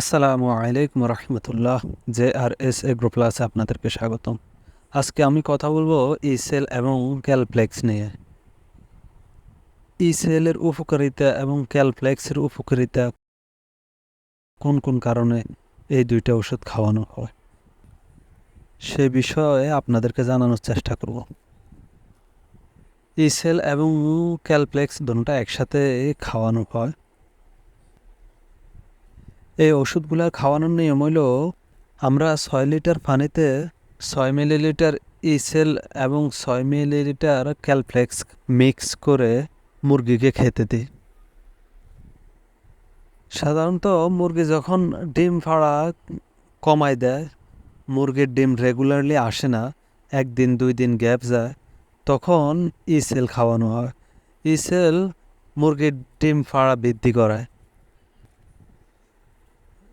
আসসালামু আলাইকুম রহমতুল্লাহ, জে আর এস এগ্রো প্লাসে আপনাদেরকে স্বাগতম। আজকে আমি কথা বলব ইসেল এবং ক্যালপ্লেক্স নিয়ে। ইসেলের উপকারিতা এবং ক্যালপ্লেক্সের উপকারিতা কোন কোন কারণে এই দুইটা ওষুধ খাওয়ানো হয়, সে বিষয়ে আপনাদেরকে জানানোর চেষ্টা করব। ইসেল এবং ক্যালপ্লেক্স দুটোটা একসাথে খাওয়ানো হয়। এই ওষুধগুলো খাওয়ানোর নিয়ম হইল, আমরা ছয় লিটার পানিতে ছয় মিলিলিটার ইসেল এবং ছয় মিলিলিটার ক্যালফ্লেক্স মিক্স করে মুরগিকে খেতে দিই। সাধারণত মুরগি যখন ডিম ফাড়া কমায় দেয়, মুরগির ডিম রেগুলারলি আসে না, একদিন দুই দিন গ্যাপ যায়, তখন ইসেল খাওয়ানো হয়। ইসেল মুরগির ডিম ফাড়া বৃদ্ধি করায়।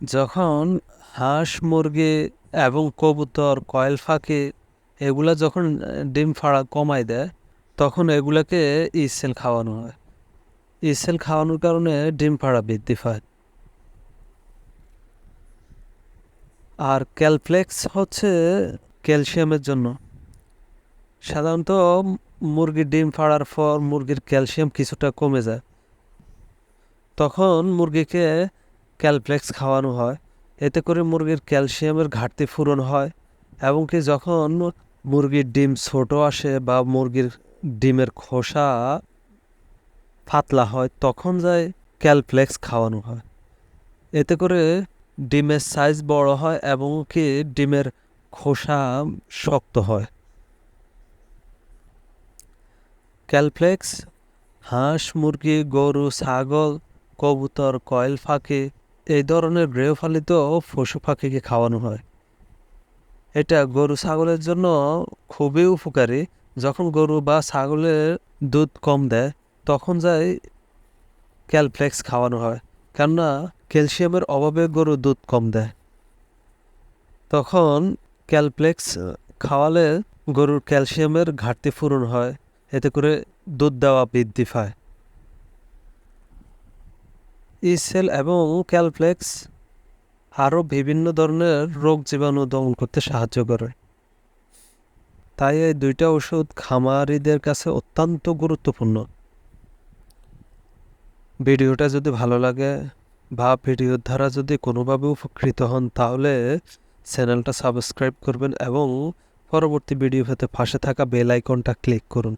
যখন হাঁস, মুরগি এবং কবুতর, কয়েল, ফাঁকি এগুলা যখন ডিম ফাড়া কমায় দেয়, তখন এগুলাকে ইসেল খাওয়ানো হয়। ইসেল খাওয়ানোর কারণে ডিম ফাড়া বৃদ্ধি পায়। আর ক্যালফ্লেক্স হচ্ছে ক্যালসিয়ামের জন্য। সাধারণত মুরগির ডিম ফাড়ার পর মুরগির ক্যালসিয়াম কিছুটা কমে যায়। তখন মুরগিকে ক্যালপ্লেক্স খাওয়ানো হয়। এতে করে মুরগির ক্যালসিয়ামের ঘাটতি পূরণ হয় এবং কি যখন মুরগির ডিম ছোট আসে বা মুরগির ডিমের খোসা পাতলা হয়, তখন যায় ক্যালপ্লেক্স খাওয়ানো হয়। এতে করে ডিমের সাইজ বড় হয় এবং কি ডিমের খোসা শক্ত হয়। ক্যালপ্লেক্স হাঁস, মুরগি, গরু, ছাগল, কবুতর, কয়েল, ফাঁকি এই ধরনের গৃহপালিত পশু পাখিকে খাওয়ানো হয়। এটা গরু ছাগলের জন্য খুবই উপকারী। যখন গরু বা ছাগলের দুধ কম দেয়, তখন যায় ক্যালফ্লেক্স খাওয়ানো হয়। কেননা ক্যালসিয়ামের অভাবে গরু দুধ কম দেয়। তখন ক্যালপ্লেক্স খাওয়ালে গরুর ক্যালসিয়ামের ঘাটতি পূরণ হয়। এতে করে দুধ দেওয়া বৃদ্ধি পায়। ইসেল এবং ক্যালপ্লেক্স আরও বিভিন্ন ধরনের রোগ জীবাণু দমন করতে সাহায্য করে। তাই এই দুইটা ওষুধ খামারিদের কাছে অত্যন্ত গুরুত্বপূর্ণ। ভিডিওটা যদি ভালো লাগে বা ভিডিওর দ্বারা যদি কোনোভাবে উপকৃত হন, তাহলে চ্যানেলটা সাবস্ক্রাইব করবেন এবং পরবর্তী ভিডিও পেতে পাশে থাকা বেল আইকনটা ক্লিক করুন।